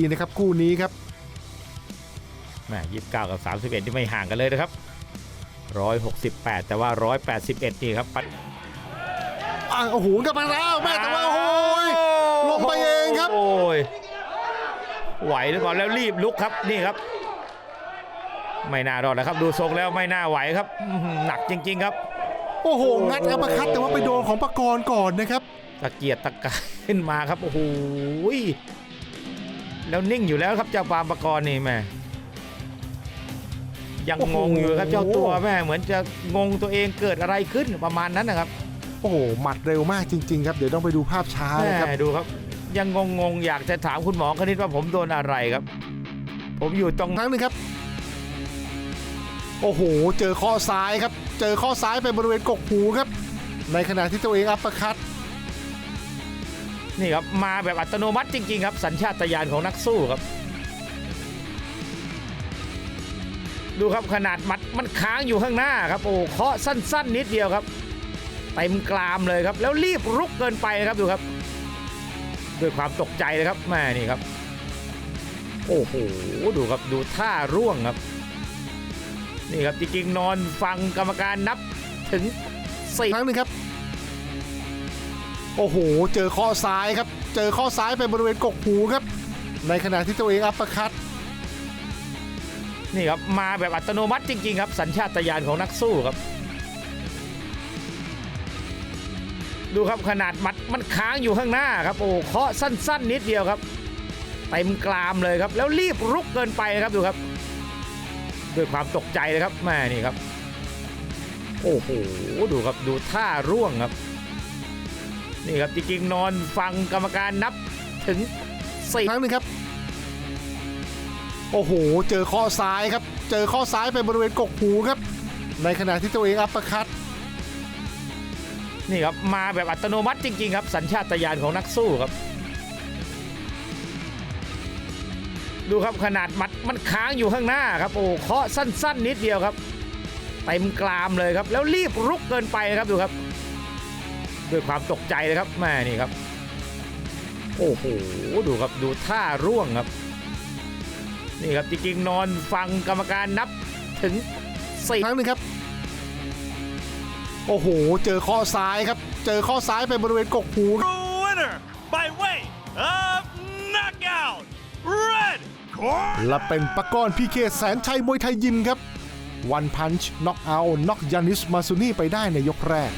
ดีนะครับคู่นี้ครับแหม่ยี่สิบเก้ากับสามสิบเอ็ดที่ไม่ห่างกันเลยนะครับร้อยหกสิบแปดแต่ว่าร้อยแปดสิบเอ็ดนี่ครับปัดอะโอ้โหกลับมาแล้วแม่แต่ว่าโอ้ยลงไปเองครับ โอ้ยไหวหรือเปล่าแล้วรีบลุกครับนี่ครับ ไม่น่ารอดนะครับ ดูทรงแล้วไม่น่าไหวครับอื้อหือหนักจริง ๆ ครับ โอ้โหงัดอัปเปอร์คัตแต่ว่าไปโดนของปากรณ์ก่อนนะครับ ตะเกียกตะกายขึ้นมาครับโอ้โห แล้วนิ่งอยู่แล้วครับเจ้าปามปกรณ์นี่แม่ยังโอ้โหงงอยู่ครับเจ้าตัวแม่เหมือนจะงงตัวเองเกิดอะไรขึ้นประมาณนั้นนะครับ โอ้โหหมัดเร็วมากจริง ๆ ครับ เดี๋ยวต้องไปดูภาพช้านะครับแม่ดูครับ ยังงงงๆอยากจะถามคุณหมอคณิตว่าผมโดนอะไรครับ ผมอยู่ตรงครั้งหนึ่งครับ โอ้โห เจอข้อซ้ายครับ เจอข้อซ้ายไปบริเวณกกหูครับ ในขณะที่ตัวเองอัปเปอร์คัต นี่ครับมาแบบอัตโนมัติจริงๆครับ สัญชาตญาณของนักสู้ครับ ดูครับขนาดมัดมันค้างอยู่ข้างหน้าครับ โอ้เคาะสั้น ๆ นิดเดียวครับเต็มกรามเลยครับ แล้วรีบรุกเกินไปครับดูครับ ด้วยความตกใจเลยครับแม่นี่ครับ โอ้โหดูครับดูท่าร่วงครับ นี่ครับจริงๆนอนฟังกรรมการนับถึงสี่ครั้งหนึ่งครับ โอ้โห เจอข้อซ้ายครับ เจอข้อซ้ายไปบริเวณกกหูครับ ในขณะที่ตัวเองอัปเปอร์คัตนี่ครับ มาแบบอัตโนมัติจริง ๆ ครับ สัญชาตญาณของนักสู้ครับ ดูครับขนาดมัดมันค้างอยู่ข้างหน้าครับ โอ้เคาะสั้น ๆ นิดเดียวครับเต็มกรามเลยครับ แล้วรีบรุกเกินไปนะครับดูครับ ด้วยความตกใจเลยครับแม่นี่ครับ โอ้โหดูครับดูท่าร่วงครับ นี่ครับจริงๆนอนฟังกรรมการนับถึงสี่ครั้งหนึ่งครับ โอ้โห เจอข้อซ้ายครับ เจอข้อซ้ายไปบริเวณกกหูครับ ในขณะที่ตัวเองอัปเปอร์คัตนี่ครับมาแบบอัตโนมัติจริงๆครับ สัญชาตญาณของนักสู้ครับ ดูครับขนาดมัดมันค้างอยู่ข้างหน้าครับ โอ้เคาะสั้นๆ นิดเดียวครับเต็มกรามเลยครับ แล้วรีบรุกเกินไปนะครับดูครับ ด้วยความตกใจเลยครับแม่นี่ครับ โอ้โหดูครับดูท่าร่วงครับ นี่ครับจริงๆนอนฟังกรรมการนับถึงสี่ครั้งหนึ่งครับ โอ้โห เจอข้อซ้ายครับ เจอข้อซ้ายไปบริเวณกกหูครับ winner by way of knockout, red corner. และเป็นปะก้อนพีเคแสนชัยมวยไทยยิมครับ วันพันช์น็อกเอาท์น็อกยานิสมาซูนี่ไปได้ในยกแรก